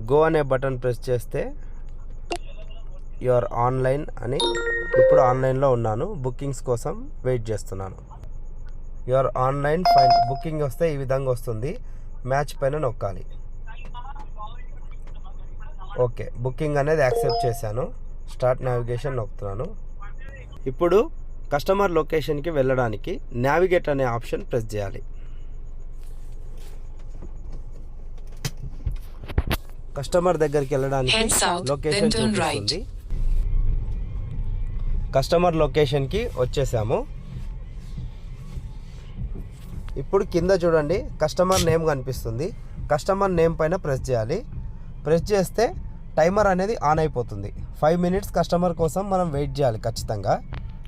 Go అనే button press చేస్తే your online అని ఇప్పుడు ఆన్లైన్లో ఉన్నాను. బుకింగ్స్ కోసం వెయిట్ చేస్తున్నాను. యువర్ ఆన్లైన్ ఫైన్ బుకింగ్ వస్తే ఈ విధంగా వస్తుంది. మ్యాచ్ పైన నొక్కాలి. ఓకే బుకింగ్ అనేది యాక్సెప్ట్ చేశాను. స్టార్ట్ నావిగేషన్ నొక్కుతున్నాను. ఇప్పుడు కస్టమర్ లొకేషన్కి వెళ్ళడానికి నావిగేట్ అనే ఆప్షన్ ప్రెస్ చేయాలి. కస్టమర్ దగ్గరికి వెళ్ళడానికి లొకేషన్. చూపిస్తుంది. కస్టమర్ లొకేషన్కి వచ్చేసాము. ఇప్పుడు కింద చూడండి కస్టమర్ నేమ్ కనిపిస్తుంది. కస్టమర్ నేమ్ పైన ప్రెస్ చేయాలి. ప్రెస్ చేస్తే టైమర్ అనేది ఆన్ అయిపోతుంది. ఫైవ్ మినిట్స్ కస్టమర్ కోసం మనం వెయిట్ చేయాలి ఖచ్చితంగా.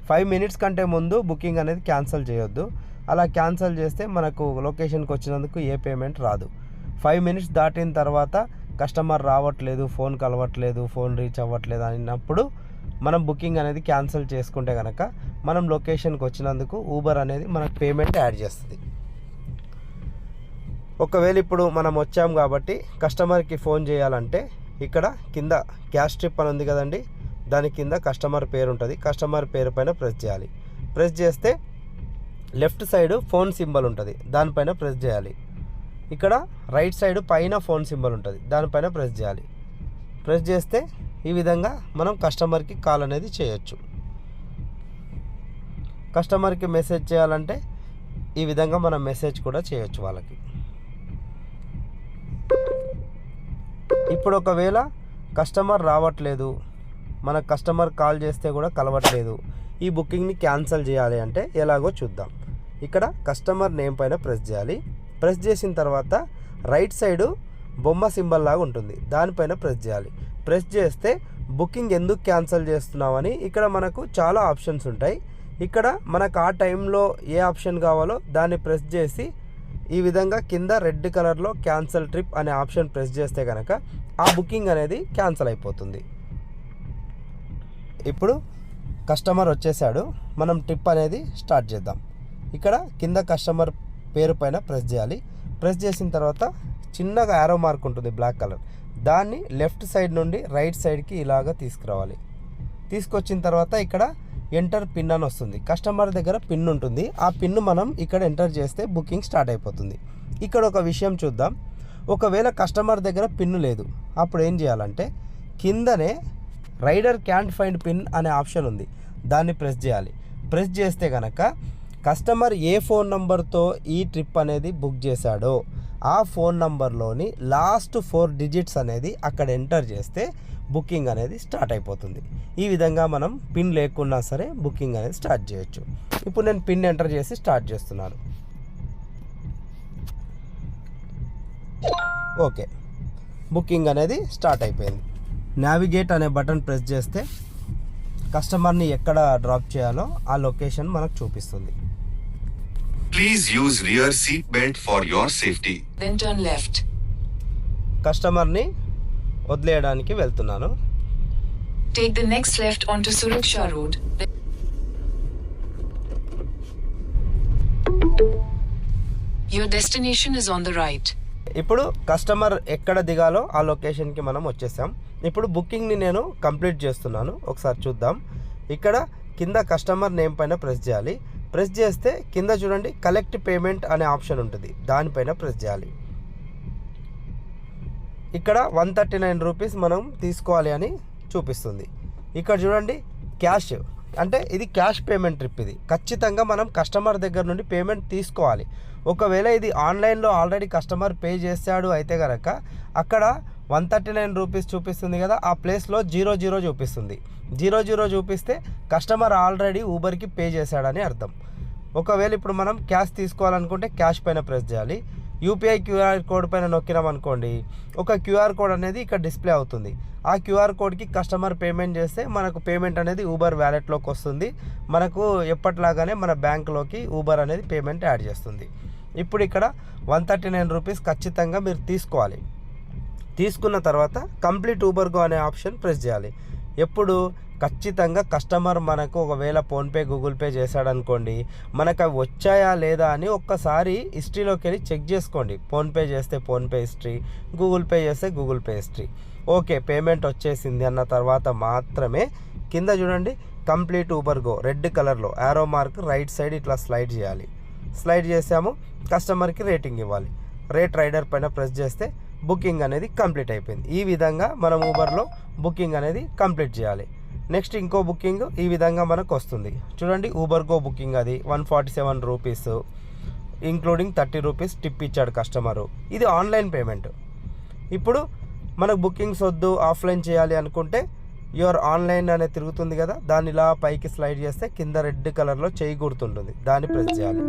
ఫైవ్ మినిట్స్ కంటే ముందు బుకింగ్ అనేది క్యాన్సిల్ చేయొద్దు. అలా క్యాన్సిల్ చేస్తే మనకు లొకేషన్కి వచ్చినందుకు ఏ పేమెంట్ రాదు. ఫైవ్ మినిట్స్ దాటిన తర్వాత కస్టమర్ రావట్లేదు ఫోన్ కలవట్లేదు ఫోన్ రీచ్ అవ్వట్లేదు అన్నప్పుడు మనం బుకింగ్ అనేది క్యాన్సిల్ చేసుకుంటే కనుక మనం లొకేషన్కి వచ్చినందుకు ఊబర్ అనేది మనకు పేమెంట్ యాడ్ చేస్తుంది. ఒకవేళ ఇప్పుడు మనం వచ్చాం కాబట్టి కస్టమర్కి ఫోన్ చేయాలంటే ఇక్కడ కింద క్యాష్ ట్రిప్ అని ఉంది కదండి దాని కింద కస్టమర్ పేరు ఉంటుంది కస్టమర్ పేరు పైన ప్రెస్ చేయాలి. ప్రెస్ చేస్తే లెఫ్ట్ సైడ్ ఫోన్ సింబల్ ఉంటుంది దానిపైన ప్రెస్ చేయాలి. ఇక్కడ రైట్ సైడ్ పైన ఫోన్ సింబల్ ఉంటుంది. దానిపైన ప్రెస్ చేయాలి. ప్రెస్ చేస్తే ఈ విధంగా మనం కస్టమర్కి కాల్ అనేది చేయొచ్చు. కస్టమర్కి మెసేజ్ చేయాలంటే ఈ విధంగా మనం మెసేజ్ కూడా చేయొచ్చు వాళ్ళకి. ఇప్పుడు ఒకవేళ కస్టమర్ రావట్లేదు మన కస్టమర్ కాల్ చేస్తే కూడా కలవట్లేదు ఈ బుకింగ్ని క్యాన్సిల్ చేయాలి అంటే ఎలాగో చూద్దాం. ఇక్కడ కస్టమర్ నేమ్ పైన ప్రెస్ చేయాలి. ప్రెస్ చేసిన తర్వాత రైట్ సైడు బొమ్మ సింబల్ లాగా ఉంటుంది. దానిపైన ప్రెస్ చేయాలి. ప్రెస్ చేస్తే బుకింగ్ ఎందుకు క్యాన్సిల్ చేస్తున్నామని ఇక్కడ మనకు చాలా ఆప్షన్స్ ఉంటాయి. ఇక్కడ మనకు ఆ టైంలో ఏ ఆప్షన్ కావాలో దాన్ని ప్రెస్ చేసి ఈ విధంగా కింద రెడ్ కలర్లో క్యాన్సల్ ట్రిప్ అనే ఆప్షన్ ప్రెస్ చేస్తే కనుక ఆ బుకింగ్ అనేది క్యాన్సిల్ అయిపోతుంది. ఇప్పుడు కస్టమర్ వచ్చేసాడు. మనం ట్రిప్ అనేది స్టార్ట్ చేద్దాం. ఇక్కడ కింద కస్టమర్ పేరు పైన ప్రెస్ చేయాలి. ప్రెస్ చేసిన తర్వాత చిన్నగా యారో మార్క్ ఉంటుంది బ్లాక్ కలర్ దాన్ని లెఫ్ట్ సైడ్ నుండి రైట్ సైడ్కి ఇలాగ తీసుకురావాలి. తీసుకొచ్చిన తర్వాత ఇక్కడ ఎంటర్ పిన్ అని వస్తుంది. కస్టమర్ దగ్గర పిన్ ఉంటుంది. ఆ పిన్ మనం ఇక్కడ ఎంటర్ చేస్తే బుకింగ్ స్టార్ట్ అయిపోతుంది. ఇక్కడ ఒక విషయం చూద్దాం. ఒకవేళ కస్టమర్ దగ్గర పిన్ లేదు అప్పుడు ఏం చేయాలంటే కిందనే రైడర్ క్యాంట్ ఫైండ్ పిన్ అనే ఆప్షన్ ఉంది. దాన్ని ప్రెస్ చేయాలి. ప్రెస్ చేస్తే కనుక కస్టమర్ ఏ ఫోన్ నంబర్తో ఈ ట్రిప్ అనేది బుక్ చేశాడో ఆ ఫోన్ నంబర్లోని లాస్ట్ ఫోర్ డిజిట్స్ అనేది అక్కడ ఎంటర్ చేస్తే బుకింగ్ అనేది స్టార్ట్ అయిపోతుంది. ఈ విధంగా మనం పిన్ లేకున్నా సరే బుకింగ్ అనేది స్టార్ట్ చేయొచ్చు. ఇప్పుడు నేను పిన్ ఎంటర్ చేసి స్టార్ట్ చేస్తున్నాను. ఓకే. బుకింగ్ అనేది స్టార్ట్ అయిపోయింది. నావిగేట్ అనే బటన్ ప్రెస్ చేస్తే కస్టమర్ని ఎక్కడ డ్రాప్ చేయాలో ఆ లొకేషన్ మనకు చూపిస్తుంది. Please use rear seat belt for your safety then turn left కస్టమర్ని వదిలేయడానికి వెళ్తున్నాను. Take the next left on to Suraksha road your destination is on the right ఇప్పుడు కస్టమర్ ఎక్కడ దిగాలో ఆ లొకేషన్కి మనం వచ్చేసాం. ఇప్పుడు బుకింగ్ని నేను కంప్లీట్ చేస్తున్నాను. ఒకసారి చూద్దాం. ఇక్కడ కింద కస్టమర్ నేమ్ పైన ప్రెస్ చేయాలి. ప్రెస్ చేస్తే కింద చూడండి కలెక్ట్ పేమెంట్ అనే ఆప్షన్ ఉంటుంది. దానిపైన ప్రెస్ చేయాలి. ఇక్కడ వన్ థర్టీ నైన్ రూపీస్ మనం తీసుకోవాలి అని చూపిస్తుంది. ఇక్కడ చూడండి క్యాష్ అంటే ఇది క్యాష్ పేమెంట్ ట్రిప్ ఇది. ఖచ్చితంగా మనం కస్టమర్ దగ్గర నుండి పేమెంట్ తీసుకోవాలి. ఒకవేళ ఇది ఆన్లైన్లో ఆల్రెడీ కస్టమర్ పే చేశాడు అయితే కనుక అక్కడ వన్ థర్టీ నైన్ రూపీస్ చూపిస్తుంది కదా ఆ ప్లేస్లో జీరో జీరో చూపిస్తుంది. జీరో జీరో చూపిస్తే కస్టమర్ ఆల్రెడీ ఊబర్కి పే చేశాడని అర్థం. ఒకవేళ ఇప్పుడు మనం క్యాష్ తీసుకోవాలనుకుంటే క్యాష్ పైన ప్రెస్ చేయాలి. యూపీఐ క్యూఆర్ కోడ్ పైన నొక్కినాం అనుకోండి ఒక క్యూఆర్ కోడ్ అనేది ఇక్కడ డిస్ప్లే అవుతుంది. ఆ క్యూఆర్ కోడ్కి కస్టమర్ పేమెంట్ చేస్తే మనకు పేమెంట్ అనేది ఊబర్ వ్యాలెట్లోకి వస్తుంది. మనకు ఎప్పట్లాగానే మన బ్యాంక్లోకి ఊబర్ అనేది పేమెంట్ యాడ్ చేస్తుంది. ఇప్పుడు ఇక్కడ వన్ థర్టీ నైన్ రూపీస్ ఖచ్చితంగా మీరు తీసుకోవాలి. తీసుకున్న తర్వాత కంప్లీట్ ఊబర్ గో అనే ఆప్షన్ ప్రెస్ చేయాలి. ఎప్పుడు? ఖచ్చితంగా కస్టమర్ మనకు ఒకవేళ ఫోన్పే గూగుల్ పే చేశాడనుకోండి మనకు అవి వచ్చాయా లేదా అని ఒక్కసారి హిస్టరీలోకి వెళ్ళి చెక్ చేసుకోండి. ఫోన్పే చేస్తే ఫోన్పే హిస్టరీ గూగుల్ పే చేస్తే Google Pay history. Okay payment వచ్చేసింది అన్న తర్వాత మాత్రమే కింద చూడండి కంప్లీట్ ఊబర్ గో రెడ్ కలర్లో యారో మార్క్ రైట్ సైడ్ ఇట్లా స్లైడ్ చేయాలి. స్లైడ్ చేసాము కస్టమర్కి రేటింగ్ ఇవ్వాలి. రేట్ రైడర్ పైన ప్రెస్ చేస్తే బుకింగ్ అనేది కంప్లీట్ అయిపోయింది. ఈ విధంగా మనం ఊబర్లో బుకింగ్ అనేది కంప్లీట్ చేయాలి. నెక్స్ట్ ఇంకో బుకింగ్ ఈ విధంగా మనకు వస్తుంది. చూడండి ఊబర్ గో బుకింగ్ అది one forty seven rupees including thirty rupees tip ఇచ్చాడు కస్టమరు. ఇది ఆన్లైన్ పేమెంట్. ఇప్పుడు మనకు బుకింగ్స్ వద్దు ఆఫ్లైన్ చేయాలి అనుకుంటే యువర్ ఆన్లైన్ అనేది తిరుగుతుంది కదా దాన్ని ఇలా పైకి స్లైడ్ చేస్తే కింద రెడ్ కలర్లో చేయి గుర్తుంటుంది. దాన్ని ప్రెస్ చేయాలి.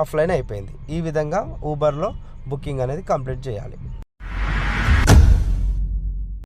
ఆఫ్లైన్ అయిపోయింది. ఈ విధంగా ఊబర్లో బుకింగ్ అనేది కంప్లీట్ చేయాలి.